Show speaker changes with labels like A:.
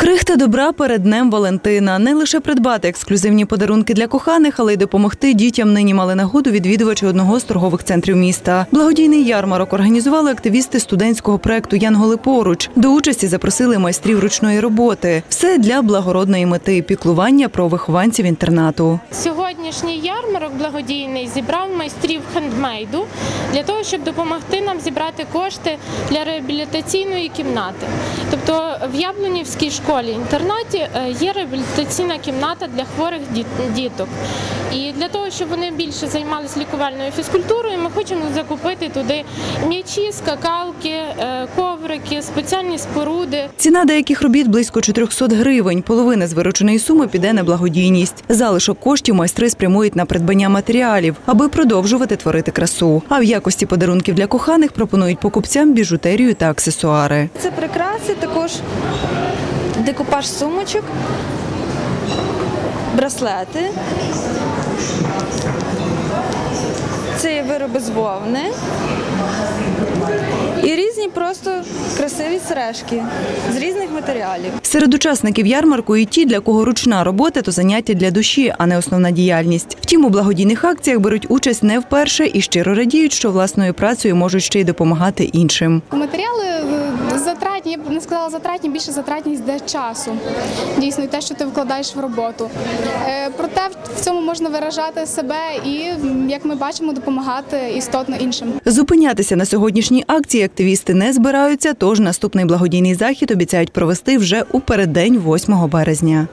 A: Крихта добра перед днем Валентина. Не лише придбати ексклюзивні подарунки для коханих, але й допомогти дітям. Нині мали нагоду відвідувачі одного з торгових центрів міста. Благодійний ярмарок організували активісти студентського проекту Янголи поруч. До участі запросили майстрів ручної роботи. Все для благородної мети піклування про вихованців інтернату.
B: Сьогоднішній ярмарок благодійний зібрав майстрів хендмейду для того, щоб допомогти нам зібрати кошти для реабілітаційної кімнати. Тобто в Яблунівській школі-інтернаті е, є реабілітаційна кімната для хворих діток. І для того, щоб вони більше займалися лікувальною фізкультурою, ми хочемо закупити туди м'ячі, скакалки, е, коврики, спеціальні споруди.
A: Ціна деяких робіт близько 400 гривень. Половина з вирученої суми піде на благодійність. Залишок коштів майстри спрямують на придбання матеріалів, аби продовжувати творити красу. А в якості подарунків для коханих пропонують покупцям біжутерію та аксесуари.
C: Це прикраси, також декупаж сумочок, браслети. Це є вироби з вовни. І різні просто красиві сережки з різних матеріалів.
A: Серед учасників ярмарку і ті, для кого ручна робота то заняття для душі, а не основна діяльність. Втім, у благодійних акціях беруть участь не вперше і щиро радіють, що власною працею можуть ще й допомагати іншим.
D: Матеріали я б не сказала затратні, більше затратність де часу. Дійсно, і те, що ти вкладаєш в роботу. Е, Проте в цьому можна виражати себе і, як ми бачимо, допомагати істотно іншим.
A: Зупинятися на сьогоднішній акції активісти не збираються, тож наступний благодійний захід обіцяють провести вже у переддень 8 березня.